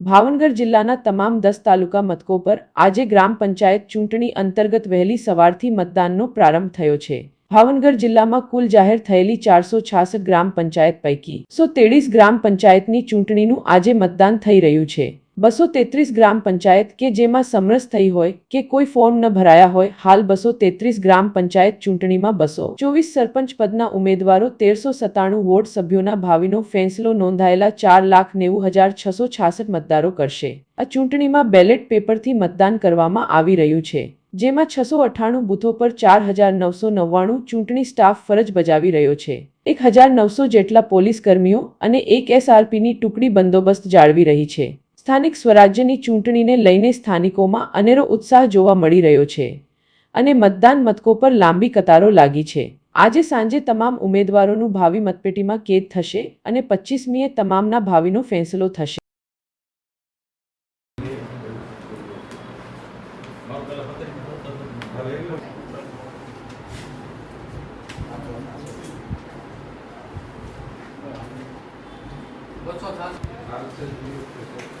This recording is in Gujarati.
ભાવનગર જિલ્લાના તમામ દસ તાલુકા મથકો પર આજે ગ્રામ પંચાયત ચૂંટણી અંતર્ગત વહેલી સવારથી મતદાનનો પ્રારંભ થયો છે. ભાવનગર જિલ્લામાં કુલ જાહેર થયેલી ચારસો છાસઠ ગ્રામ પંચાયત પૈકી સો તેડીસ ગ્રામ પંચાયતની ચૂંટણીનું આજે મતદાન થઈ રહ્યું છે. બસો તેત્રીસ ગ્રામ પંચાયત કે જેમાં સમરસ થઈ હોય કે કોઈ ફોર્મ ન ભરાયા હોય, હાલ બસો તેત્રીસ ગ્રામ પંચાયત ચૂંટણીમાં બસો. ચોવીસ સરપંચ પદના ઉમેદવારો તેરસો સત્તાણું વોર્ડ સભ્યોના ભાવિનો ફેંસલો નોંધાયેલા ચાર લાખ નેવું હજાર છસો છાસઠ મતદારો કરશે. આ ચૂંટણીમાં બેલેટ પેપરથી મતદાન કરવામાં આવી રહ્યું છે, જેમાં છસો અઠ્ઠાણું બૂથો પર ચાર હજાર નવસો નવ્વાણું ચૂંટણી સ્ટાફ ફરજ બજાવી રહ્યો છે. એક હજાર નવસો જેટલા પોલીસ કર્મીઓ અને એક એસઆરપીની ટુકડી બંદોબસ્ત જાળવી રહી છે. સ્થાનિક સ્વરાજ્યની ચૂંટણીને લઈને સ્થાનિકોમાં અનેરો ઉત્સાહ જોવા મળી રહ્યો છે અને મતદાન મથકો પર લાંબી કતારો લાગી છે. આજે સાંજે તમામ ઉમેદવારોનું ભાવિ મતપેટીમાં કેદ થશે અને પચીસમીએ તમામના ભાવિનો ફેંસલો થશે. થાશ આમાં